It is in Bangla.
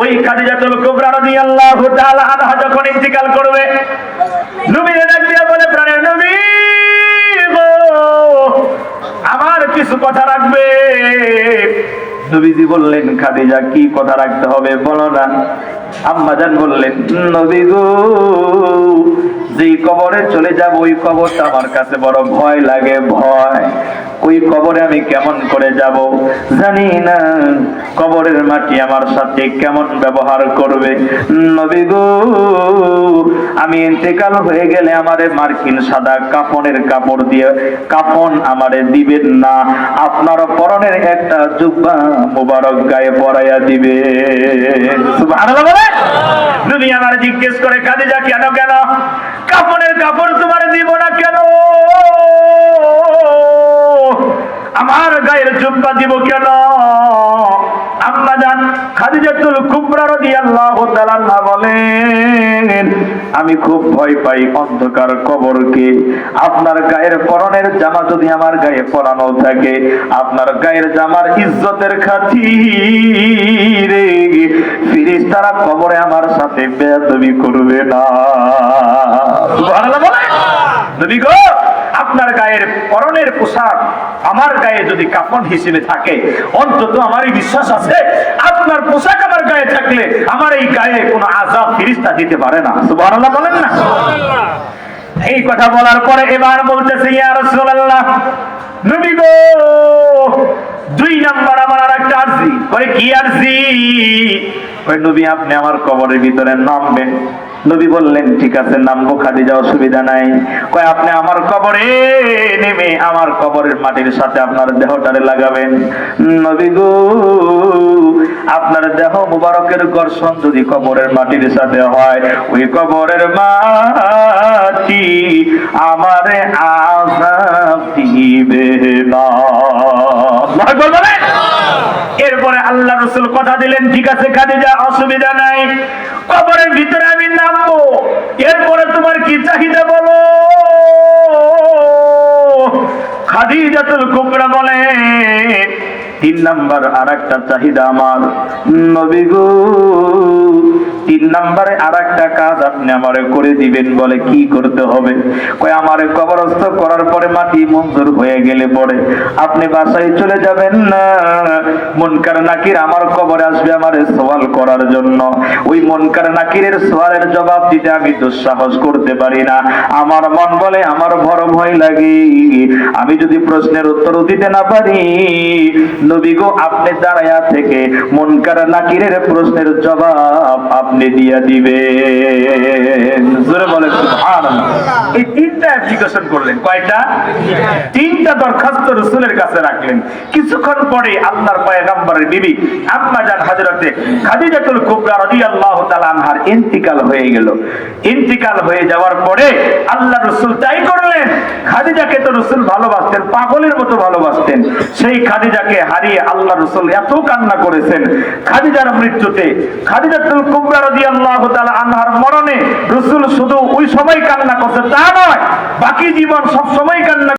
ওই খাদিজাতুল কুবরা রাদিয়াল্লাহু তাআলা আনহা যখন ইন্তিকাল করবে নবী ডাক দিয়া বলে, প্রাণের নবী গো, আমার কিছু কথা রাখবে। নবীজি বললেন, খাদিজা, কি কথা রাখতে হবে বলো না। আম্মাজান বললেন, নবী গো, যেই কবরে চলে যাব, ওই কবরটা আমার কাছে বড় ভয় লাগে, ভয়। ওই কবরে আমি কেমন করে যাব জানি না। কবরের মাটি আমার সাথে কেমন ব্যবহার করবে? নবী গো, আমি ইন্তেকাল হয়ে গেলে আমারে মার্কিন সাদা কাপনের কাপড় দিয়ে কাপন আমারে দিবেন না। আপনার পরনের একটা জুব্বা মুবারক গায়ে পরাইয়া দিবে। নবী আমার জিজ্ঞেস করে খাদিজা কেন কেন? কাপনের কাপড় তোমার দিব না কেন? আমার গায়ের জুব্বা দিব কেন? আম্মা জান খাদিজাতুল কুবরা রাদিয়াল্লাহু তাআলা আনহা বলেন আমি খুব ভয় পাই অন্ধকার কবরকে। আপনার গায়ের পরনের জামা যদি আমার গায়ে পরানো থাকে আপনার গায়ের জামার ইজ্জতের খাতিরে ফিরিস্তারা কবরে আমার সাথে বেয়াদবি করবে না। সুবহানাল্লাহ বলে নবী গো আপনার গায়ের পরনের পোশাক আমার গায়ে যদি কাপড় হিসেবে থাকে অন্তত আমার এই বিশ্বাস আছে আপনার পোশাক আমার গায়ে থাকলে আমার এই গায়ে কোনো আজাব ফিরিস্তা দিতে পারে না। সুবহানাল্লাহ বলেন না? এই কথা বলার পরে এবার বলতেছে ইয়া রাসূলুল্লাহ নবী গো দুই নাম্বার আমার আর একটা আরজি। কয় কি আরজি? কয় নবী আপনি আমার কবরের ভিতরে নামবেন। নবী বললেন, ঠিক আছে, নামবো খাদিজা, অসুবিধা নাই। কয়, আপনি আমার কবরে নেমে আমার কবরের মাটির সাথে আপনার দেহটারে লাগাবেন। নবী গো, আপনার দেহ মুবারকের ঘর্ষণ যদি কবরের মাটির সাথে হয়, ওই কবরের মাটি আমারে আজাব দিবে না। এরপরে আল্লাহ রসুল কথা দিলেন, ঠিক আছে খাদিজা, অসুবিধা নাই। কবরের ভিতরে আমি নামবো। এরপরে তোমার কি চাহিদা বলো? খাদিজাতুল কুকরা বলে, তিন নাম্বার আর একটা চাহিদা আমার। নবী গো নাম্বারে আর একটা কাজ আপনি আমারে করে দিবেন বলে কি করতে হবে? কয়, আমারে কবরস্থ করার পরে মাটি মঞ্জুর হয়ে গেলে পরে আপনি বাসায় চলে যাবেন না। মনকার নাকির আমার কবরে আসবে আমারে সওয়াল করার জন্য। ওই মনকার নাকিরের সওয়ালের জবাব দিতে আমি দুঃসাহস করতে পারি না। আমার মন বলে আমার বড় ভয় লাগে। আমি যদি প্রশ্নের উত্তর দিতে না পারি, নবী গো, আপনি দাঁড়ায়া থেকে মনকার নাকিরের প্রশ্নের জবাব আপনি দিয়া দিবেন। জোরে অ্যাপ্লিকেশন করলেন। কয়টা? তিনটা দরখাস্ত রসুলের কাছে রাখলেন। কিছুক্ষণ পরে আল্লাহর পয়গম্বরের বিবি আম্মা জান হযরতে খাদিজাতুল কুবরা রাদিয়াল্লাহু তাআলা আনহার ইন্তিকাল হয়ে গেল। ইন্তিকাল হয়ে যাওয়ার পরে আল্লাহ রসুল তাই করলেন, খাদিজাকে তো রসুল ভালোবাসতেন, পাগলের মতো ভালোবাসতেন। সেই খাদিজাকে হারিয়ে আল্লাহ রসুল এত কান্না করেছেন। খাদিজার মৃত্যুতে খাদিজাতুল কুবরা রাদিয়াল্লাহু তাআলা আনহার মরণে রসুল শুধু ওই সময় কান্না করছে, তা নয় বাকি জীবন সবসময় কান্না